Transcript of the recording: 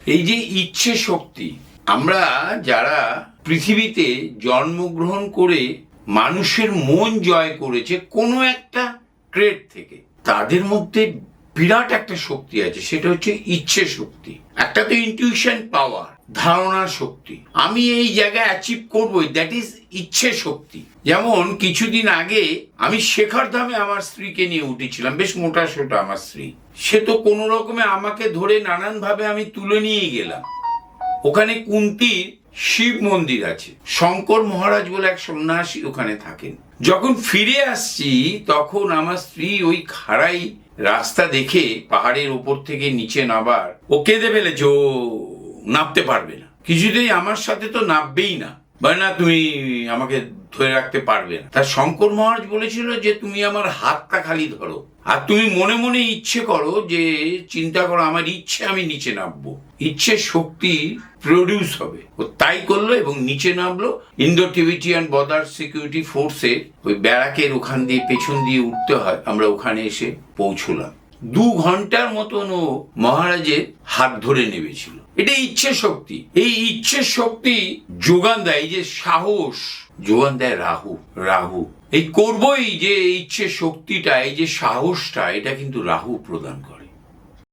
এই যে ইচ্ছে শক্তি, আমরা যারা পৃথিবীতে জন্মগ্রহণ করে মানুষের মন জয় করেছে কোনো একটা ট্রেড থেকে, তাদের মধ্যে বিরাট একটা শক্তি আছে, সেটা হচ্ছে ইচ্ছে শক্তি। একটা তো ইনটিউশন পাওয়ার ধারণা শক্তি। আমি এই জায়গায় অ্যাচিভ করবই দ্যাট ইজ ইচ্ছে শক্তি। যেমন কিছুদিন আগে আমি শেখর ধামে আমার স্ত্রীকে নিয়ে উঠেছিলাম, বেশ মোটা সোটা আমার স্ত্রী। সে তো কোনো রকমে আমাকে ধরে নানান ভাবে আমি তুলে নিয়ে গেলাম। ওখানে কুন্তির শিব মন্দির আছে, শঙ্কর মহারাজ বলে এক সন্ন্যাসী ওখানে থাকেন। যখন ফিরে আসছি, তখন আমার স্ত্রী ওই খাড়াই রাস্তা দেখে পাহাড়ের উপর থেকে নিচে নামার ও কেঁদে ফেলেছে ও নামতে পারবে না। কিছুতেই আমার সাথে তো নামবেই না। বলে, না, তুমি আমাকে ধরে রাখতে পারবে না। তা শঙ্কর মহারাজ বলেছিল যে, তুমি আমার হাতটা খালি ধরো। আর তুমি মনে মনে ইচ্ছে করো যে, চিন্তা করো, আমার ইচ্ছে আমি নিচে নামবো। ইচ্ছে শক্তি প্রডিউস হবে। ও তাই করল এবং নিচে নামলো। ইন্দো টিবিটিয়ান বর্ডার সিকিউরিটি ফোর্সে ওই ব্যারাকের ওখান দিয়ে পেছন দিয়ে উঠতে হয়। আমরা ওখানে এসে পৌঁছলাম। দু ঘণ্টার মতন ও মহারাজের হাত ধরে নেমেছিল। এটা ইচ্ছে শক্তি। এই ইচ্ছে শক্তি যোগান দেয় যে সাহস, যোগান দেয় রাহু রাহু। এই করবই যে ইচ্ছে শক্তিটা, এই যে সাহসটা, এটা কিন্তু রাহু প্রদান করে।